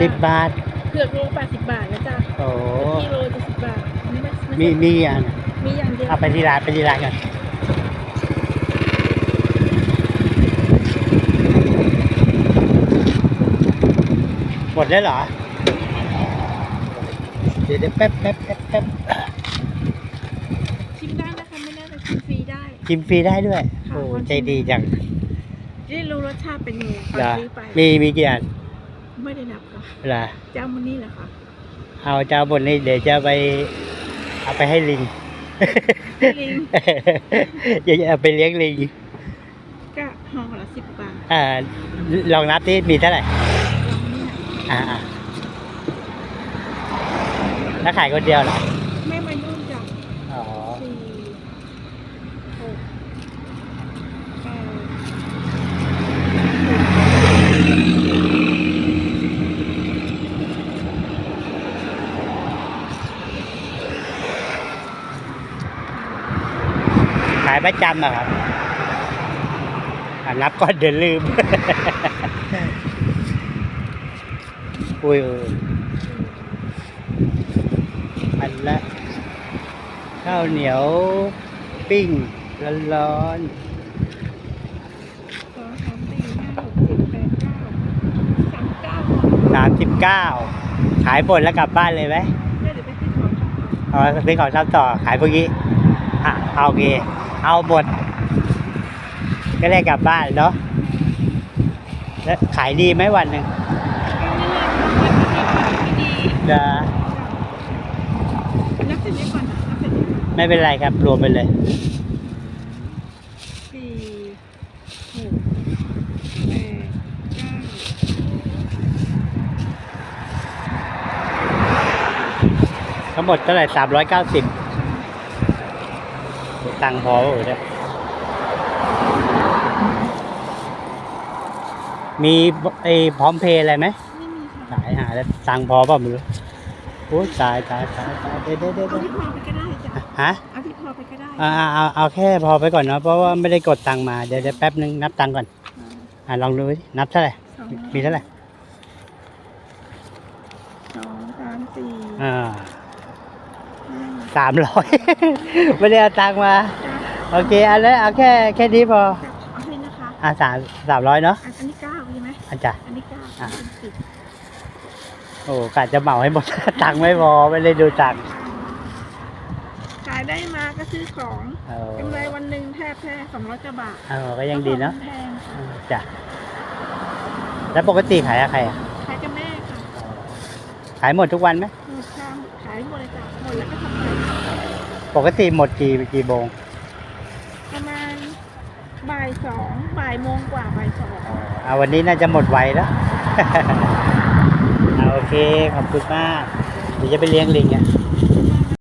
สิบบาท เผือกโลแปดสิบบาทนะจ๊ะโอ้กิโลจะสิบบาทอันนี้ไม่ไมีมีอะมีอย่างเดียวเอาไปที่ร้านไปที่ร้านกันหมดแล้วเหรอ เดี๋ยวเดี๋ยวแป๊บแป๊บแป๊บแป๊บชิมได้นะคะไม่ได้แต่ชิมฟรีได้ กินฟรีได้ด้วยค่ะโอ้คนใจดีจังจะได้รู้รสชาติเป็นยังไงตอนเหรอซื้อไปมีมีกี่อัน ไม่ได้นับค่ะเหรอเจ้ามันนี่แหละค่ะเอาเจ้าบนนี้เดี๋ยวจะไปเอาไปให้ลิงลิงเดี๋ยวจะเอาไปเลี้ยงลิงก็ห่อละสิบบาทอ่าลองนับที่มีเท่าไหร่ลองนี่นะอ่าอ่าแล้วขายคนเดียวเหรอ แม่มายุ่งจับ อ๋อ สี่หกแปด ขายประจำอะครับอะนับก่อนเดี๋ยวลืมอุ้ยอุ้ยอันละข้าวเหนียวปิ้งร้อนสองสามสี่ห้าหกเจ็ดแปดเก้าสามเก้าๆสามสิบเก้าขายหมดแล้วกลับบ้านเลยไหมเดี๋ยวไปที่ของต่ออ๋อซื้อของซ้ำต่อขายพวกนี้อะเอาโอเค เอาหมด ก็ได้กลับบ้านเนาะแล้วขายดีไหมวันหนึ่งเรื่อยๆมันไม่ดีจะนับเสร็จนี้ก่อนนะนับเสร็จนี้ก่อนไม่เป็นไรครับ รวมไปเลยสี่หกแปดเก้าทั้งหมดเท่าไหร่สามร้อยเก้าสิบ ตังค์พอเปล่าเนี่ยมีไอ้พร้อมเพย์อะไรไหมไม่มีค่ะขายหาแล้วตังค์พอเปล่าไม่รู้โอ้ยตายตายตายตายเด้เด้เด้เอาเด้ที่พอไปก็ได้จ้ะฮะเอาที่พอไปก็ได้เอาเอาเอาเอาแค่พอไปก่อนเนาะเพราะว่าไม่ได้กดตังค์มาเดี๋ยวเดี๋ยวแป๊บนึงนับตังค์ก่อนอ่าลองดูดินับเท่าไหร่สองมีเท่าไหร่สองสามสี่อ่าห้า สามร้อยไม่ได้เอาตังค์มาจ้ะโอเคเอันแล้วเอาแค่แค่นี้พอเอาให้นะคะอ่าสามสามร้อยเนาะอันนี้เก้าใช่ไหมอาจารย์อันนี้เก้าอะเป็นสิบโอ้กะจะเหมาให้หมด ตังค์ไม่พอไม่ได้ดูตังค์ขายได้มาก็ซื้อของเออกำไรวันหนึ่งแทบแค่สองร้อยกว่าบาทเออก็ยังดีเนาะแพงค่ะเออจ้ะแล้วปกติขายอะใครอะขายกับแม่ค่ะขายหมดทุกวันไหมหมดชามขายหมดเลยจ้ะหมดแล้วก็ทำไปปกติหมดกี่กี่โมงประมาณบ่ายสองบ่ายโมงกว่าบ่ายสองอ่าวันนี้น่าจะหมดไวแล้วอ่าโอเค ขอบคุณมาก เดี๋ยวจะไปเลี้ยงลิงอะ